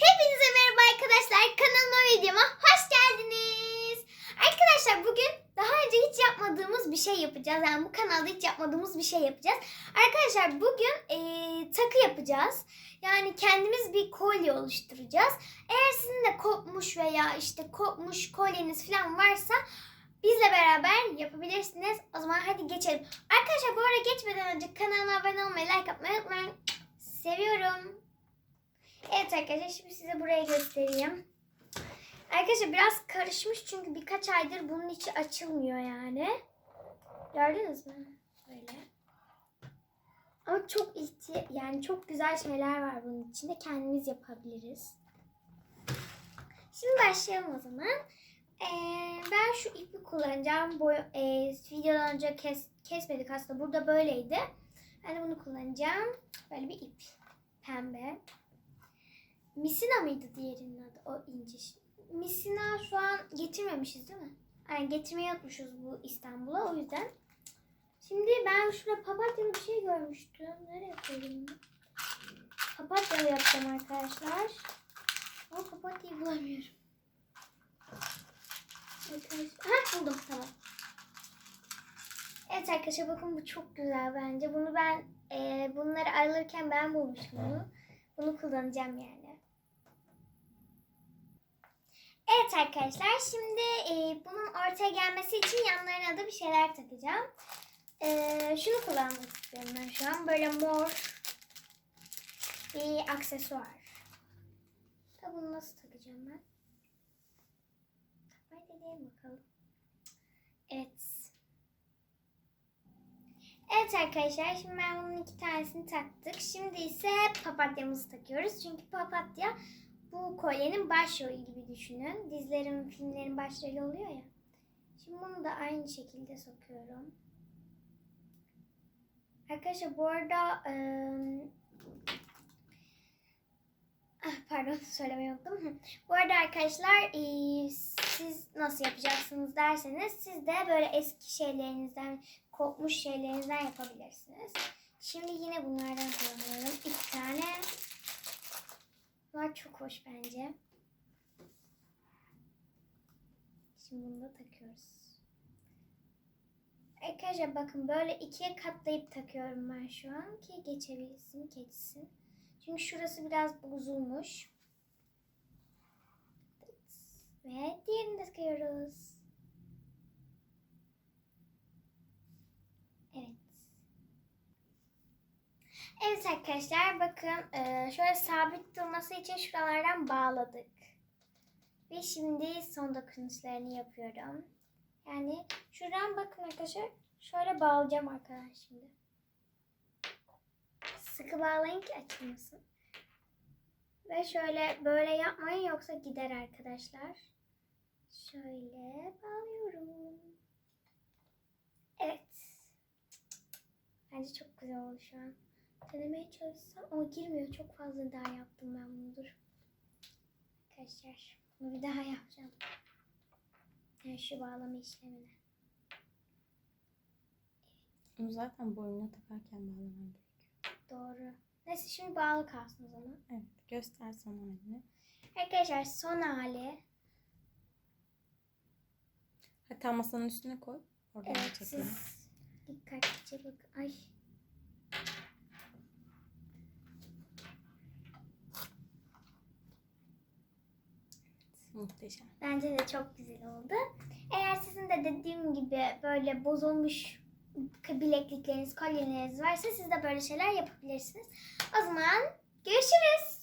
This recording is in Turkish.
Hepinize merhaba arkadaşlar. Kanalıma videoma hoş geldiniz. Arkadaşlar bugün daha önce hiç yapmadığımız bir şey yapacağız. Yani bu kanalda hiç yapmadığımız bir şey yapacağız. Arkadaşlar bugün eee, takı yapacağız. Yani kendimiz bir kolye oluşturacağız. Eğer sizin de kopmuş veya işte kopmuş kolyeniz falan varsa bizle beraber yapabilirsiniz. O zaman hadi geçelim. Arkadaşlar bu arada geçmeden önce kanalıma abone olmayı, like atmayı unutmayın. Seviyorum. Evet arkadaşlar şimdi size burayı göstereyim. Arkadaşlar biraz karışmış çünkü birkaç aydır bunun içi açılmıyor yani. Gördünüz mü? Böyle. Ama çok ihti yani çok güzel şeyler var bunun içinde. Kendimiz yapabiliriz. Şimdi başlayalım o zaman. Ee, ben şu ipi kullanacağım. Boy, e, videodan önce kes, kesmedik aslında. Burada böyleydi. Ben de bunu kullanacağım. Böyle bir ip. Pembe. Misina mıydı diğerinin adı? O şey. Misina şu an getirmemişiz değil mi? Yani getirmeyi unutmuşuz bu İstanbul'a o yüzden. Şimdi ben şurada papatyalı bir şey görmüştüm. Nereye koydum? bunu? Papatyalı yapacağım arkadaşlar. Ama papatyayı bulamıyorum. Ha buldum tamam. Evet arkadaşlar bakın bu çok güzel bence. Bunu ben e, bunları alırken ben bulmuştum bunu. Bunu kullanacağım yani. Evet arkadaşlar şimdi e, bunun ortaya gelmesi için yanlarına da bir şeyler takacağım. E, şunu kullanmak istiyorum ben şu an. Böyle mor bir aksesuar. Da bunu nasıl takacağım ben? Takmayı deneyelim bakalım. Evet. Evet arkadaşlar şimdi ben bunun iki tanesini taktık. Şimdi ise papatyamızı takıyoruz. Çünkü papatya bu kolyenin başrolü gibi düşünün. Dizilerin, filmlerin başrolü oluyor ya. Şimdi bunu da aynı şekilde sokuyorum. Arkadaşlar bu arada ah, pardon söylemeyi unuttum. Bu arada arkadaşlar eee, siz nasıl yapacaksınız derseniz siz de böyle eski şeylerinizden kopmuş şeylerinizden yapabilirsiniz. Şimdi yine bunlardan kullanıyorum. İki tane. Bunlar çok hoş bence. Şimdi bunu da takıyoruz. Arkadaşlar bakın böyle ikiye katlayıp takıyorum ben şu an ki geçebilsin, geçsin. Çünkü şurası biraz bozulmuş. Ve diğerini de takıyoruz. Evet. Evet arkadaşlar bakın e, şöyle sabit durması için şuralardan bağladık. Ve şimdi son dokunuşlarını yapıyorum. Yani şuradan bakın arkadaşlar şöyle bağlayacağım arkadaşlar şimdi. Sıkı bağlayın ki açılmasın. Ve şöyle böyle yapmayın yoksa gider arkadaşlar. Şöyle bağlıyorum. Evet. Bence çok güzel oldu şu an. Denemeye çalışsam ama girmiyor. Çok fazla daha yaptım ben bunu. Dur. Arkadaşlar bunu bir daha yapacağım. Yani şu bağlama işlemini. Onu zaten boynuna takarken bağlaman gerekiyor. Doğru. Neyse şimdi bağlı kalsın o zaman. Evet. Göster son halini. Arkadaşlar son hali. Hatta masanın üstüne koy. Oradan Evet çekelim. siz dikkatlice bakın. Ay. Muhteşem. Bence de çok güzel oldu. Eğer sizin de dediğim gibi böyle bozulmuş bileklikleriniz, kolyeleriniz varsa siz de böyle şeyler yapabilirsiniz. O zaman görüşürüz.